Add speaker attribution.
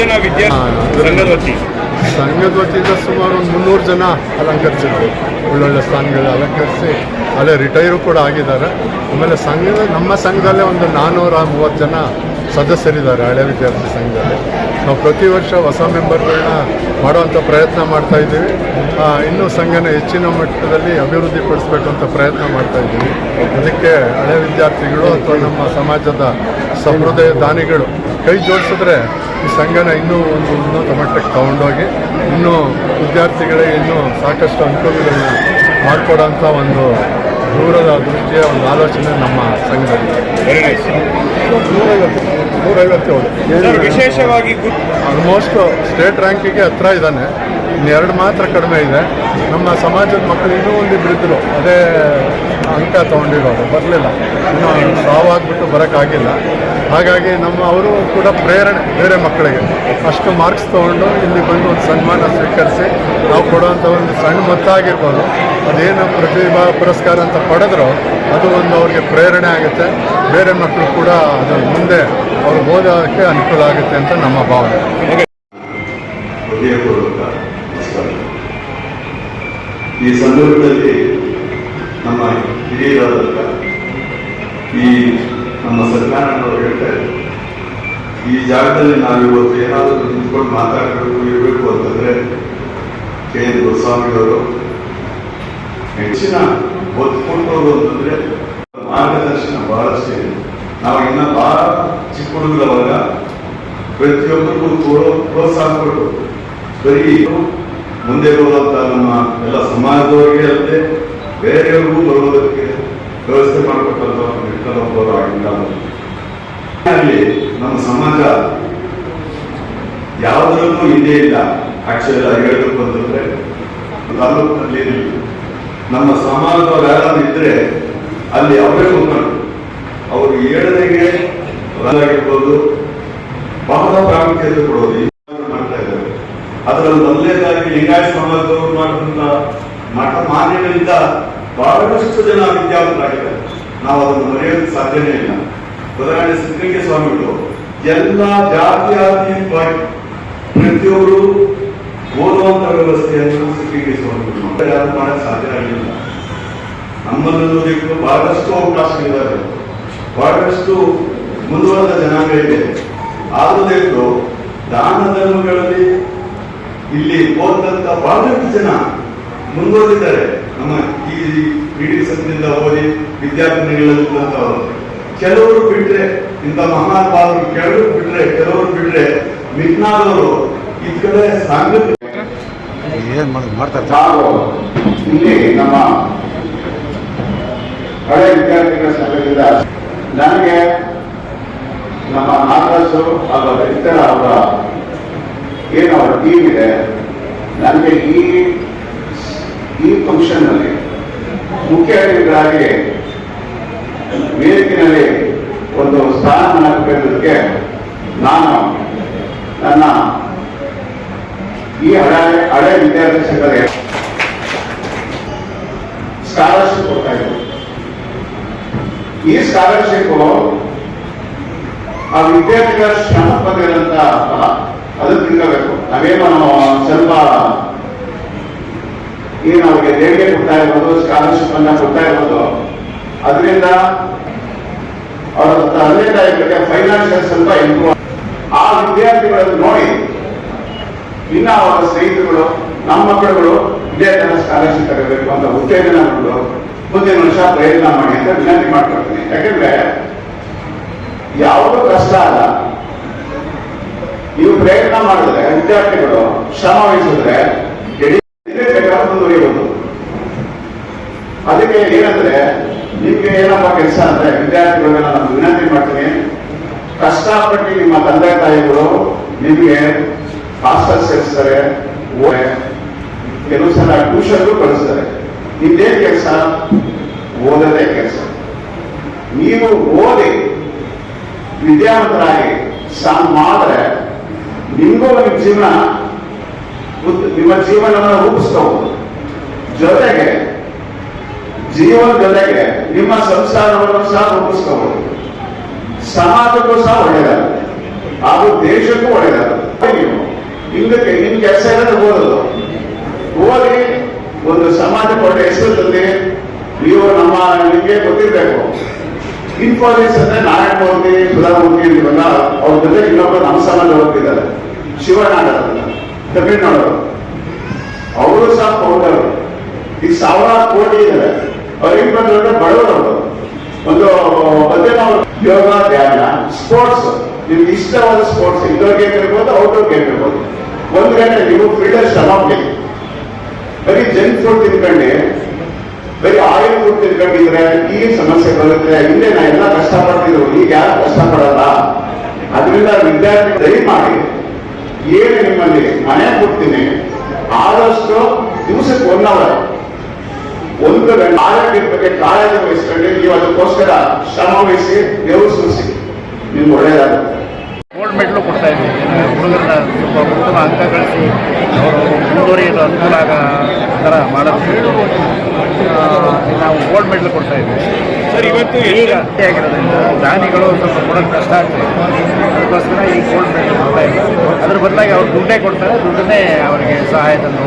Speaker 1: ಜನ ವಿದ್ಯಾರ್ಥಿ ಸಂಘದ ವತಿ
Speaker 2: ಸಂಘದ ವತಿಯಿಂದ ಸುಮಾರು ಒಂದು ಮುನ್ನೂರು ಜನ ಅಲಂಕರಿಸಿದ್ರು ಒಳ್ಳೊಳ್ಳೆ ಸ್ಥಾನಗಳು ಅಲಂಕರಿಸಿ ಅಲ್ಲೇ ರಿಟೈರು ಕೂಡ ಆಗಿದ್ದಾರೆ. ಆಮೇಲೆ ಸಂಘದ ನಮ್ಮ ಸಂಘದಲ್ಲೇ ಒಂದು ನಾನ್ನೂರ ಮೂವತ್ತು ಜನ ಸದಸ್ಯರಿದ್ದಾರೆ ಹಳೆ ವಿದ್ಯಾರ್ಥಿ ಸಂಘದಲ್ಲಿ. ನಾವು ಪ್ರತಿ ವರ್ಷ ಹೊಸ ಮೆಂಬರ್ಗಳನ್ನ ಮಾಡುವಂಥ ಪ್ರಯತ್ನ ಮಾಡ್ತಾ ಇದ್ದೀವಿ. ಇನ್ನೂ ಸಂಘನ ಹೆಚ್ಚಿನ ಮಟ್ಟದಲ್ಲಿ ಅಭಿವೃದ್ಧಿ ಪಡಿಸ್ಬೇಕು ಅಂತ ಪ್ರಯತ್ನ ಮಾಡ್ತಾ ಇದ್ದೀವಿ. ಅದಕ್ಕೆ ಹಳೆ ವಿದ್ಯಾರ್ಥಿಗಳು ಅಥವಾ ನಮ್ಮ ಸಮಾಜದ ಸಮೃದಯ ದಾನಿಗಳು ಕೈ ಜೋಡಿಸಿದ್ರೆ ಈ ಸಂಘನ ಇನ್ನೂ ಒಂದು ಉನ್ನತ ಮಟ್ಟಕ್ಕೆ ತಗೊಂಡೋಗಿ ಇನ್ನೂ ವಿದ್ಯಾರ್ಥಿಗಳಿಗೆ ಇನ್ನೂ ಸಾಕಷ್ಟು ಅನುಕೂಲಗಳನ್ನು ಮಾಡಿಕೊಡೋಂಥ ಒಂದು ದೂರದ ದೃಷ್ಟಿಯ ಒಂದು ಆಲೋಚನೆ ನಮ್ಮ ಸಂಘದಲ್ಲಿ. ನೂರೈವತ್ತೇಳು
Speaker 1: ವಿಶೇಷವಾಗಿ
Speaker 2: ಆಲ್ಮೋಸ್ಟ್ ಸ್ಟೇಟ್ ರ್ಯಾಂಕಿಗೆ ಹತ್ರ ಇದ್ದಾನೆ. ಇನ್ನೆರಡು ಮಾತ್ರ ಕಡಿಮೆ ಇದೆ. ನಮ್ಮ ಸಮಾಜದ ಮಕ್ಕಳು ಇನ್ನೂ ಒಂದು ಬಿಡಿದ್ರು ಅದೇ ಅಂಕ ತೊಗೊಂಡಿರೋದು. ಬರಲಿಲ್ಲ. ಇನ್ನೂ ಸಾವಾಗ್ಬಿಟ್ಟು ಬರೋಕ್ಕಾಗಿಲ್ಲ. ಹಾಗಾಗಿ ನಮ್ಮ ಅವರು ಕೂಡ ಪ್ರೇರಣೆ, ಬೇರೆ ಮಕ್ಕಳಿಗೆ. ಅಷ್ಟು ಮಾರ್ಕ್ಸ್ ತೊಗೊಂಡು ಇಲ್ಲಿ ಬಂದು ಒಂದು ಸನ್ಮಾನ ಸ್ವೀಕರಿಸಿ ನಾವು ಕೊಡುವಂಥ ಒಂದು ಸಣ್ಣ ಮೊತ್ತ ಆಗಿರ್ಬೋದು ಅದೇನು ಪ್ರತಿಭಾ ಪುರಸ್ಕಾರ ಅಂತ ಪಡೆದ್ರು ಅದು ಒಂದು ಅವ್ರಿಗೆ ಪ್ರೇರಣೆ ಆಗುತ್ತೆ. ಬೇರೆ ಮಕ್ಕಳು ಕೂಡ ಅದು ಮುಂದೆ ಅವ್ರು ಓದೋದಕ್ಕೆ ಅನುಕೂಲ ಆಗುತ್ತೆ ಅಂತ ನಮ್ಮ ಭಾವನೆ.
Speaker 3: ಈ ಸಂದರ್ಭದಲ್ಲಿ ಹಿರಿಯರಾದಂಥ ಈ ನಮ್ಮ ಸತ್ಯನಾರಾಯಣವರು ಹೇಳ್ತಾ ಇದ್ದಾರೆ ಈ ಜಾಗದಲ್ಲಿ ನಾವು ಇವತ್ತು ಏನಾದರೂ ನಿಂತ್ಕೊಂಡು ಮಾತಾಡಬೇಕು, ಇರಬೇಕು ಅಂತಂದ್ರೆ ಕೆ ಎನ್ ಗುರುಸ್ವಾಮಿಯವರು ಹೆಚ್ಚಿನ ಒತ್ತು ಕೊಟ್ಟವರು ಅಂತಂದ್ರೆ ಮಾರ್ಗದರ್ಶನ ಬಹಳಷ್ಟು. ಇದೆ ನಾವು ಇನ್ನ ಬಹಳ ಚಿಕ್ಕ ಹುಡುಗರವಾಗ ಪ್ರತಿಯೊಬ್ಬರಿಗೂ ಪ್ರೋ- ಪ್ರೋತ್ಸಾಹ ಕೊಟ್ಟು ಬರೀ ಮುಂದೆ ಬರುವಂತ ನಮ್ಮ ಎಲ್ಲ ಸಮಾಜದವರಿಗೆ ಅಲ್ಲದೆ ಬೇರೆಯವ್ರಿಗೂ ಬರುವುದಕ್ಕೆ ವ್ಯವಸ್ಥೆ ಮಾಡಿಕೊಟ್ಟಂತ ಒಬ್ಬರು ಆಗಿದ್ದಾರೆ ಅಲ್ಲಿ ನಮ್ಮ ಸಮಾಜ ಯಾವುದರಲ್ಲೂ ಇದೇ ಇಲ್ಲ. ಆಕ್ಚುಲಿ ಹೇಳಬೇಕು ಅಂತಂದ್ರೆ ತಾಲೂಕಿನಲ್ಲಿ ನಮ್ಮ ಸಮಾಜದವ್ರು ಯಾರಾದ್ರೂ ಇದ್ರೆ ಅಲ್ಲಿ ಅವರೇ ಮುಖಂಡರು. ಅವರು ಏಳನೆಗೆ ಆಗಿರ್ಬೋದು ಬಹಳ ಪ್ರಾಮುಖ್ಯತೆ ಕೊಡೋದು ಅದರಲ್ಲಿ ಮೊದಲನೇದಾಗಿ ಲಿಂಗಾಯತ್ ಸಮಾಜದವರು ಮಾಡಿದಂತ ಮಠ ಮಾನ್ಯಗಳಿಂದ ಬಹಳಷ್ಟು ಜನ ವಿದ್ಯಾವಂತರಾಗಿದ್ದಾರೆ. ನಾವು ಅದನ್ನು ಮರೆಯೋದಕ್ಕೆ ಸಾಧ್ಯನೇ ಇಲ್ಲ. ಉದಾಹರಣೆ ಸಿದ್ದಲಿಂಗ ಸ್ವಾಮಿಗಳು ಎಲ್ಲ ಜಾತ್ಯಾತೀತವಾಗಿ ಪ್ರತಿಯೊಬ್ಬರು ಓದುವಂತ ವ್ಯವಸ್ಥೆಯನ್ನು ಸಿದ್ದಲಿಂಗ ಸ್ವಾಮಿಗಳು. ಯಾರು ಮಾಡಕ್ಕೆ ಸಾಧ್ಯ ಆಗಲಿಲ್ಲ ನಮ್ಮಲ್ಲಿರುವುದಕ್ಕೂ ಬಹಳಷ್ಟು ಅವಕಾಶಗಳಿದ್ದಾವೆ. ಬಹಳಷ್ಟು ಮುಂದುವರೆದ ಜನಾಂಗ ಇದೆ ಆದರೂ ದಾನ ಧರ್ಮಗಳಲ್ಲಿ ಇಲ್ಲಿ ಹೋದಂತ ಬಹಳಷ್ಟು ಜನ ಮುಂದುವರೆದಿದ್ದಾರೆ. ನಮ್ಮ ಈ ಇಡೀ ಸಂಘದಿಂದ ಓದಿ ವಿದ್ಯಾರ್ಥಿನಿಗಳಂತವರು ಕೆಲವರು ಬಿಟ್ರೆ ಇಂಥ ಮಹಾನುಭಾವರು ಕೆಲವರು ಬಿಟ್ರೆ ಕೆಲವರು ಬಿಟ್ರೆ ಮಿಗ್ನಾದವರು ಈ ಕಡೆ ಸಾಂಗತ್ಯ
Speaker 4: ಏನ್ ಮಾಡ್ತಾರೆ?
Speaker 5: ನಾವು ಇಲ್ಲಿ ನಮ್ಮ ಹಳೆ ವಿದ್ಯಾರ್ಥಿಗಳ ಸಂಘದಿಂದ ನನಗೆ ನಮ್ಮ ನಾಗರಾಜು ಹಾಗೂ ಇತರ ಅವರ ಏನು ಅವರ ಟೀಮ್ ಇದೆ ನನಗೆ ಈ ಈ ಫಂಕ್ಷನ್ನಲ್ಲಿ ಮುಖ್ಯ ಅತಿಥಿಗಳಾಗಿ ವೇದಿಕೆಯಲ್ಲಿ ಒಂದು ಸ್ಥಾನಮಾನ ಪಡೆದಕ್ಕೆ ನಾನು ನನ್ನ ಈ ಹಳೆ ಹಳೆ ವಿದ್ಯಾರ್ಥಿ ಸ್ಕಾಲರ್ಶಿಪ್ ಕೊಡ್ತಾ ಈ ಸ್ಕಾಲರ್ಶಿಪ್ ಆ ವಿದ್ಯಾರ್ಥಿಗಳ ಶ್ರಮ ಪಡೆದಂತ ಅದಕ್ಕೆ ತಿಳ್ಕೋಬೇಕು. ನಾವೇನೋ ಸ್ವಲ್ಪ ಏನು ನಮಗೆ ದೇಣಿಗೆ ಕೊಡ್ತಾ ಇರ್ಬೋದು ಸ್ಕಾಲರ್ಶಿಪ್ ಅನ್ನ ಕೊಡ್ತಾ ಇರ್ಬೋದು. ಅದರಿಂದ ಅವರ ತಂದೆ ತಾಯಿಗಳಿಗೆ ಫೈನಾನ್ಷಿಯಲ್ ಸ್ವಲ್ಪ ಇಂಪ್ರೂವ್ ಆ ವಿದ್ಯಾರ್ಥಿಗಳನ್ನು ನೋಡಿ, ಇನ್ನ ಅವರ ಸ್ನೇಹಿತರುಗಳು, ನಮ್ಮ ಮಕ್ಕಳುಗಳು ಇದೇ ತರ ಸ್ಕಾಲರ್ಶಿಪ್ ತಗೋಬೇಕು ಅಂತ ಉತ್ತೇಜನ ಕೊಟ್ಟು ಮುಂದಿನ ವರ್ಷ ಪ್ರಯತ್ನ ಮಾಡಿ ಅಂತ ವಿನಂತಿ ಮಾಡ್ಕೊಳ್ತೀನಿ. ಯಾಕಂದ್ರೆ ಯಾವುದೂ ಕಷ್ಟ ಅಲ್ಲ. ನೀವು ಪ್ರಯತ್ನ ಮಾಡಿದ್ರೆ, ವಿದ್ಯಾರ್ಥಿಗಳು ಶ್ರಮ ವಹಿಸಿದ್ರೆ ಬೇಕಾದ್ರೆ ಅದಕ್ಕೆ ಏನಂದ್ರೆ, ನಿಮ್ಗೆ ಏನಪ್ಪ ಕೆಲಸ ಅಂದ್ರೆ ವಿದ್ಯಾರ್ಥಿಗಳಿಗೆ ನಾನು ವಿನಂತಿ ಮಾಡ್ತೀನಿ, ಕಷ್ಟಪಟ್ಟು ನಿಮ್ಮ ತಂದೆ ತಾಯಿಗಳು ನಿಮಗೆ ಹಾಸ್ಟೆಲ್ ಸೇರಿಸ್ತಾರೆ ಕೆಲವು ಸಲ ಟ್ಯೂಷನ್ಗೂ ಕಳಿಸ್ತಾರೆ. ನಿಮ್ದೇನ್ ಕೆಲಸ? ಓದದೇ ಕೆಲಸ. ನೀವು ಓದಿ ವಿದ್ಯಾವಂತರಾಗಿ ಸಾಂಗ್ ಮಾಡಿದ್ರೆ ನಿಮಗೂ ನಿಮ್ಮ ಜೀವನ ನಿಮ್ಮ ಜೀವನವನ್ನು ರೂಪಿಸ್ಕೋಬಹುದು ಜೊತೆಗೆ, ಜೀವನ ಜೊತೆಗೆ ನಿಮ್ಮ ಸಂಸಾರವನ್ನು ಸಹ ರೂಪಿಸ್ಕೋಬಹುದು ಸಮಾಜಕ್ಕೂ ಸಹ ಒಳ್ಳೆಯದಾಗುತ್ತೆ ಹಾಗೂ ದೇಶಕ್ಕೂ ಒಳ್ಳೆಯದಾಗುತ್ತೆ ನೀವು ಹಿಂದಕ್ಕೆ, ನಿಮ್ ಕೆಲಸ ಏನಾದ್ರು ಓದೋದು. ಓದಿ ಒಂದು ಸಮಾಜಕ್ಕೆ ಒಳ್ಳೆ ಹೆಸರು ತಂದೆ ನೀವು ನಮ್ಮ ನಿಮಗೆ ಗೊತ್ತಿರಬೇಕು. ಇನ್ಫೋಸಿಸ್ ಅಂದ್ರೆ ನಾರಾಯಣ ಮೂರ್ತಿ ಸುಧಾಮೂರ್ತಿ ಇವೆಲ್ಲ ಅವ್ರ ಜೊತೆ ಇನ್ನೊಬ್ಬರು ನಮ್ಮ ಸಮಾಜ ಹೋಗ್ತಿದ್ದಾರೆ ಶಿವನಾಡ ತಮಿಳ್ನಾಡು ಈಗ ಸಾವಿರಾರು ಕೋಟಿ ಇದೆ ಅವ್ರಿಗೆ ಬಂದ್ರೆ ಬಡವರು ಒಂದು ಒಂದು ನಾವು ಯೋಗ, ಧ್ಯಾನ ಸ್ಪೋರ್ಟ್ಸ್ ನಿಮ್ಗೆ ಇಷ್ಟವಾದ ಸ್ಪೋರ್ಟ್ಸ್ ಇಂಡೋರ್ ಗೇಮ್ ಇರ್ಬೋದು ಔಟ್ಡೋರ್ ಗೇಮ್ ಇರ್ಬೋದು. ಒಂದು ಗಂಟೆ ನೀವು ಫೀಲ್ಡರ್ ಶ್ರಮ ಬರೀ ಜಂಕ್ ಫುಡ್ ತಿನ್ಕೊಂಡು, ಬರೀ ಆಯಿಲ್ ಫುಡ್ ತಿನ್ಕೊಂಡಿದ್ರೆ ಈ ಸಮಸ್ಯೆ ಬರುತ್ತೆ? ಹಿಂದೆ ನಾ ಎಲ್ಲ ಕಷ್ಟಪಡ್ತಿದ್ರು ಈಗ ಯಾರು ಕಷ್ಟಪಡಲ್ಲ? ಅದರಿಂದ ವಿದ್ಯಾರ್ಥಿ ದಯಮಾಡಿ ಏನು ನಿಮ್ಮಲ್ಲಿ ಮನೆ ಕೊಡ್ತೀನಿ, ಆದಷ್ಟು ದಿವಸಕ್ಕೆ ಒನ್ ಅವರ್ ಒಂದು ಗಂಟೆ ಆರೋಗ್ಯದ ಬಗ್ಗೆ ಕಾಳಜಿ ವಹಿಸ್ಕೊಂಡು ನೀವು ಅದಕ್ಕೋಸ್ಕರ ಶ್ರಮ ವಹಿಸಿ ದೇವರು ಸುರಿಸಿ ನಿಮ್ಗೆ ಒಳ್ಳೆಯದಾಗುತ್ತೆ.
Speaker 6: ಗೋಲ್ಡ್ ಮೆಡಲು ಕೊಡ್ತಾ ಇದ್ದೀವಿ. ಹುಡುಗರನ್ನ ಸ್ವಲ್ಪ ಉತ್ತಮ ಅಂಕ ಗಳಿಸಿ ಅವರು ಮುಂದುವರಿಯಲು ಅನುಕೂಲ ಆಗ ಥರ ಮಾಡೋದು ನಾವು ಗೋಲ್ಡ್ ಮೆಡಲ್ ಕೊಡ್ತಾ ಇದ್ದೀವಿ.
Speaker 1: ಸರ್ ಇವತ್ತು
Speaker 6: ಈಗ ಅಷ್ಟೇ ಆಗಿರೋದ್ರಿಂದ ದಾನಿಗಳು ಸ್ವಲ್ಪ ಕೊಡೋದು ಕಷ್ಟ ಆಗ್ತದೆ. ಅದಕ್ಕೋಸ್ಕರ ಈ ಗೋಲ್ಡ್ ಮೆಡಲ್ ಕೊಡ್ತಾ ಇದ್ದೀವಿ. ಅದ್ರ ಬದಲಾಗಿ ಅವ್ರು ದುಡ್ಡೇ ಕೊಡ್ತಾರೆ. ದುಡ್ಡನ್ನೇ ಅವರಿಗೆ ಸಹಾಯ ತಂದು